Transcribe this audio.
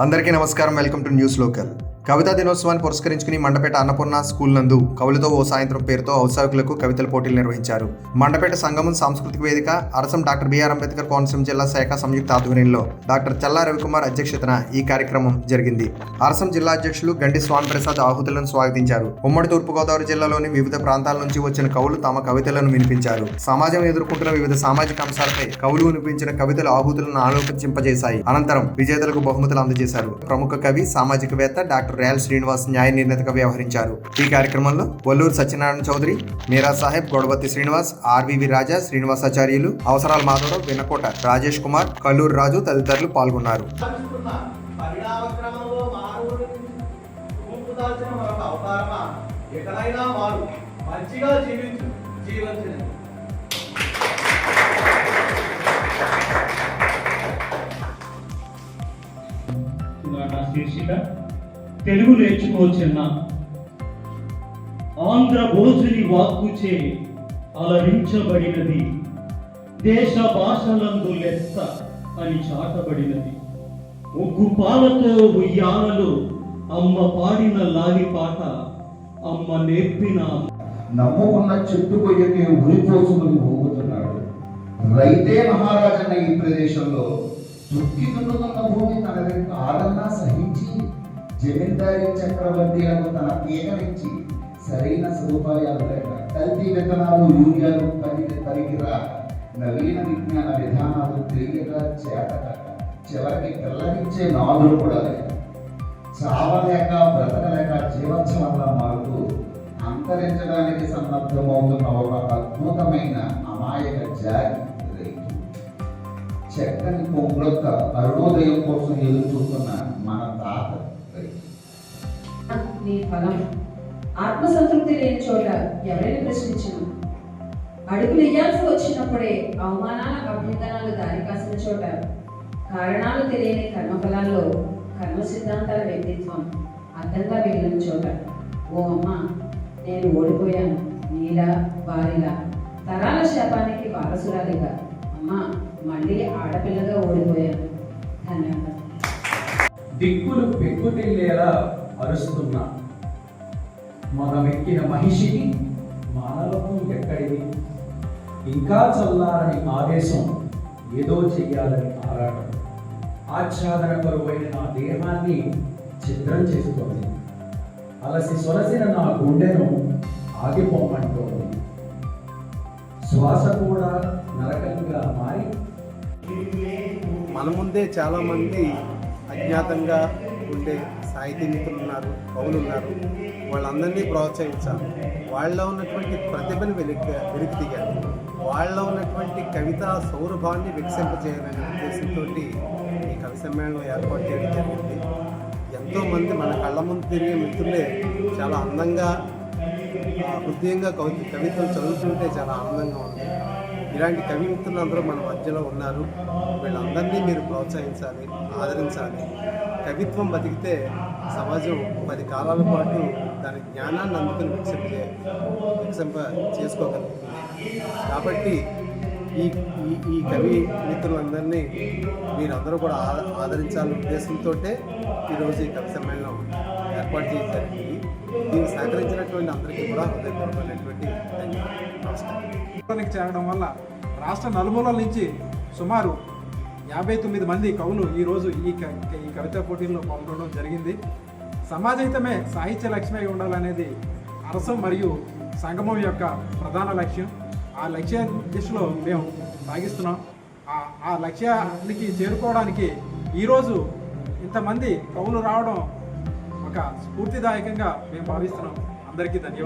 అందరికీ నమస్కారం. Welcome to News Local. కవితా దినోత్సవాన్ని పురస్కరించుకుని మండపేట అన్నపూర్ణ స్కూల్ నందు కవులతో ఓ సాయంత్రం పేరుతో ఔత్సాహికులకు కవితల పోటీలు నిర్వహించారు. మండపేట సంగమం సాంస్కృతిక వేదిక అరసం డాక్టర్ బిఆర్ అంబేద్కర్ కోనసీమ జిల్లా శాఖ సంయుక్త ఆధ్వర్యంలో డాక్టర్ చల్లా రవికుమార్ అధ్యక్షతన ఈ కార్యక్రమం జరిగింది. అరసం జిల్లా అధ్యక్షులు గండి స్వామి ప్రసాద్ ఆహుతులను స్వాగతించారు. ఉమ్మడి తూర్పుగోదావరి జిల్లాలోని వివిధ ప్రాంతాల నుంచి వచ్చిన కవులు తమ కవితలను వినిపించారు. సమాజం ఎదుర్కొంటున్న వివిధ సామాజిక అంశాలపై కవులు వినిపించిన కవితలు ఆహుతులను ఆలోచింపజేశాయి అనంతరం విజేతలకు బహుమతులు అందజేశారు. ప్రముఖ కవి సామాజికవేత్త డాక్టర్ రేల్ శ్రీనివాస్ న్యాయ నిర్ణేతగా వ్యవహరించారు. ఈ కార్యక్రమంలో వల్లూరు సత్యనారాయణ చౌదరి మీరా సాహెబ్ గొడవతి శ్రీనివాస్ ఆర్వివి రాజా శ్రీనివాసాచార్యులు అవసరాల మాధవరావు వినకోట రాజేష్ కుమార్ కల్లూరు రాజు తదితరులు పాల్గొన్నారు. పరిణామ క్రమంలో రూపుదాల్చిన మరొక అవతారమా ఎక్కడైనా మంచిగా జీవించు శీర్షిక తెలుగు నేర్చుకోవచ్చిన? ఆంధ్ర భోజుని వాక్కుచే అలరించబడినది. దేశ భాషలందు లెస్స అని చాటబడినది. ఉగ్గు పాలతో ఉయ్యాలలు అమ్మ పాడిన లాలి పాట అమ్మ నేర్పిన నమ్ముకున్న చెట్టు కొయ్యకి ఉరిపోసుకుని పోగుతున్నాడు. రైతే మహారాజన్న ఈ ప్రదేశంలో దుక్కి దున్నుతున్న భూమి తన వెంట ఆదన్నా సహించి జమీందారీ చక్రవర్తిలకు తన పీకనిచ్చి సరైన సదుపాయాలు లేక కల్తీ విత్తనాలు యూరియాలు పనికి పరిగిరా నవీన విజ్ఞాన విధానాలు తెలియక చేతక చివరికి పిల్లనిచ్చే నాదులు కూడా లేక చావలేక బ్రతకలేక జీవోత్సవంగా మారుతూ అంతరించడానికి సన్నద్ధమవుతున్న ఒక అద్భుతమైన అమాయక జాతి రైతు. చక్కని కొంగులొక్క అరుణోదయం కోసం ఎదురు చూస్తున్న మన తాత. నీ ఫలం. ఆత్మసంతృప్తి లేని చోట ఎవరైనా ప్రశ్నించను? అడుగులు ఇయ్యాల్సి వచ్చినప్పుడే అవమానాల అభ్యంతరాలు దారి కాసిన చోట కారణాలు తెలియని కర్మఫలాల్లో కర్మ సిద్ధాంతాల వ్యక్తిత్వం అర్థంగా మిగిలిన చోట ఓ అమ్మ నేను ఓడిపోయాను. నీలా వారిలా. తరాల శాపానికి వారసురాలిగా. అమ్మ మళ్ళీ ఆడపిల్లగా ఓడిపోయాను. ధన్యవాదాలు. దిక్కులు పెక్కుతిల్లేలా అరుస్తున్నా. మగమెక్కిన మహిషికి మానవత్వం ఎక్కడిది? ఇంకా చల్లారని ఆవేశం ఏదో చెయ్యాలని ఆరాటం. ఆచ్ఛాదన కరువైన నా దేహాన్ని చిత్రం చేస్తోంది. అలసి సొలసిన నా గుండెను ఆగిపోమంటోంది. శ్వాస కూడా నరకంగా మారి మన ముందే చాలామంది అజ్ఞాతంగా ఉండే సాహితీ మిత్రులు ఉన్నారు కవులు ఉన్నారు వాళ్ళందరినీ ప్రోత్సహించాలి. వాళ్ళలో ఉన్నటువంటి ప్రతిభను వెలికి వెలికి తీయాలి వాళ్ళలో ఉన్నటువంటి కవిత సౌరభాన్ని వికసింపజేయాలనే ఉద్దేశంతో ఈ కవి సమ్మేళనం ఏర్పాటు చేయడం జరిగింది. ఎంతోమంది మన కళ్ళ ముందు తిరిగే మిత్రులే చాలా అందంగా హృదయంగా కవి కవితలు చదువుతుంటే చాలా ఆనందంగా ఉంది ఇలాంటి కవి మిత్రులు అందరూ మన మధ్యలో ఉన్నారు. వీళ్ళందరినీ మీరు ప్రోత్సహించాలి ఆదరించాలి. కవిత్వం బతికితే సమాజం పది కాలాల పాటు దాని జ్ఞానాన్ని అందుకుని వికసింప వికసింప చేసుకోగలుగుతుంది. కాబట్టి ఈ ఈ ఈ కవి మిత్రులందరినీ మీరందరూ కూడా ఆదరించాలనే ఉద్దేశంతో ఈరోజు ఈ కవి సమ్మేళనం ఏర్పాటు చేయడం దీన్ని సహకరించినటువంటి అందరికీ కూడా హృదయపూర్వమైనటువంటి ధన్యవాదాలు. నమస్కారం. చేరడం వల్ల రాష్ట్ర నలుమూలల నుంచి సుమారు యాభై తొమ్మిది మంది కవులు ఈరోజు ఈ క- ఈ కవితా పోటీల్లో పాల్గొనడం జరిగింది. సమాజహితమే సాహిత్య లక్ష్యమై ఉండాలనేది అరసం మరియు సంగమం యొక్క ప్రధాన లక్ష్యం. ఆ లక్ష్య దిశలో మేము సాగిస్తున్నాం. ఆ- ఆ లక్ష్యానికి చేరుకోవడానికి ఈరోజు ఇంతమంది కవులు రావడం ఒక స్ఫూర్తిదాయకంగా మేము భావిస్తున్నాం. అందరికీ ధన్యవాదాలు.